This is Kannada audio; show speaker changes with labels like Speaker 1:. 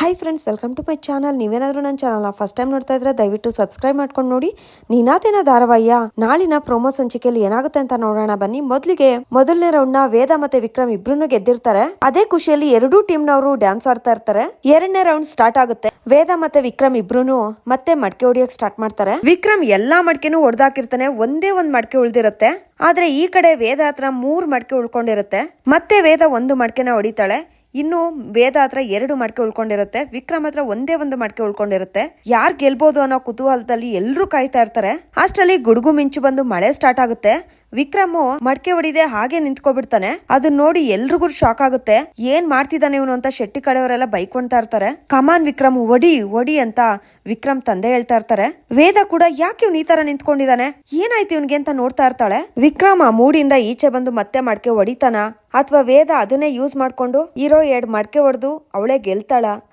Speaker 1: Hi friends welcome to my channel ನೀವೇನಾದ್ರೂ ನನ್ನ ಚಾನಲ್ ಫಸ್ಟ್ ಟೈಮ್ ನೋಡ್ತಾ ಇದ್ರೆ ದಯವಿಟ್ಟು ಸಬ್ಸ್ಕ್ರೈಬ್ ಮಾಡ್ಕೊಂಡು ನೋಡಿ. ನೀನಾತೇನ ಧಾರಾವಾಹಿಯ. ನಾಳಿನ ಪ್ರೋಮೋ ಸಂಚಿಕೆಯಲ್ಲಿ ಏನಾಗುತ್ತೆ ಅಂತ ನೋಡೋಣ. ಬನ್ನಿ. ಮೊದಲಿಗೆ ಮೊದಲನೇ ರೌಂಡ್ನ ವೇದ ಮತ್ತೆ ವಿಕ್ರಮ್ ಇಬ್ರು ಗೆದ್ದಿರ್ತಾರೆ. ಅದೇ ಖುಷಿಯಲ್ಲಿ ಎರಡೂ ಟೀಮ್ ನವರು ಡ್ಯಾನ್ಸ್ ಆಡ್ತಾ ಇರ್ತಾರೆ. ಎರಡನೇ ರೌಂಡ್ ಸ್ಟಾರ್ಟ್ ಆಗುತ್ತೆ. ವೇದ ಮತ್ತೆ ವಿಕ್ರಮ್ ಇಬ್ರು ಮತ್ತೆ ಮಡಕೆ ಹೊಡಿಯಕ್ ಸ್ಟಾರ್ಟ್ ಮಾಡ್ತಾರೆ. ವಿಕ್ರಮ್ ಎಲ್ಲಾ ಮಡಕೆನೂ ಹೊಡೆದಾಕಿರ್ತಾನೆ. ಒಂದೇ ಒಂದ್ ಮಡಕೆ ಉಳ್ದಿರುತ್ತೆ. ಆದ್ರೆ ಈ ಕಡೆ ವೇದ ಹತ್ರ ಮೂರ್ ಮಡಕೆ ಉಳ್ಕೊಂಡಿರುತ್ತೆ. ಮತ್ತೆ ವೇದ ಒಂದು ಮಡಕೆನ ಹೊಡಿತಾಳೆ. ಇನ್ನು ವೇದ ಹತ್ರ ಎರಡು ಮಡಿಕೆ ಉಳ್ಕೊಂಡಿರುತ್ತೆ, ವಿಕ್ರಮ್ ಹತ್ರ ಒಂದೇ ಒಂದು ಮಡಿಕೆ ಉಳ್ಕೊಂಡಿರುತ್ತೆ. ಯಾರ್ ಗೆಲ್ಬೋದು ಅನ್ನೋ ಕುತೂಹಲದಲ್ಲಿ ಎಲ್ಲರೂ ಕಾಯ್ತಾ ಇರ್ತಾರೆ. ಅಷ್ಟರಲ್ಲಿ ಗುಡುಗು ಮಿಂಚು ಬಂದು ಮಳೆ ಸ್ಟಾರ್ಟ್ ಆಗುತ್ತೆ. ವಿಕ್ರಮ್ ಮಡಕೆ ಹೊಡಿದೆ ಹಾಗೆ ನಿಂತ್ಕೊಬಿಡ್ತಾನೆ. ಅದನ್ನ ನೋಡಿ ಎಲ್ರಿಗೂ ಶಾಕ್ ಆಗುತ್ತೆ. ಏನ್ ಮಾಡ್ತಿದ್ದಾನೆ ಇವನು ಅಂತ ಶೆಟ್ಟಿ ಕಡೆಯವರೆಲ್ಲ ಬೈಕೊಂತಾ ಇರ್ತಾರೆ. ಕಮಾನ್ ವಿಕ್ರಮ್, ಒಡಿ ಒಡಿ ಅಂತ ವಿಕ್ರಮ್ ತಂದೆ ಹೇಳ್ತಾ ಇರ್ತಾರೆ. ವೇದ ಕೂಡ ಯಾಕೆ ಇವ್ನು ಈ ತರ ನಿಂತ್ಕೊಂಡಿದ್ದಾನೆ? ಏನಾಯ್ತು ಇವ್ನಿಗೆ ಅಂತ ನೋಡ್ತಾ ಇರ್ತಾಳೆ. ವಿಕ್ರಮ ಆ ಮೂಡಿಂದ ಈಚೆ ಬಂದು ಮತ್ತೆ ಮಡಕೆ ಹೊಡಿತಾನ? ಅಥವಾ ವೇದ ಅದನ್ನೇ ಯೂಸ್ ಮಾಡ್ಕೊಂಡು ಇರೋ ಎರಡ್ ಮಡಕೆ ಹೊಡೆದು ಅವಳೇ ಗೆಲ್ತಾಳ?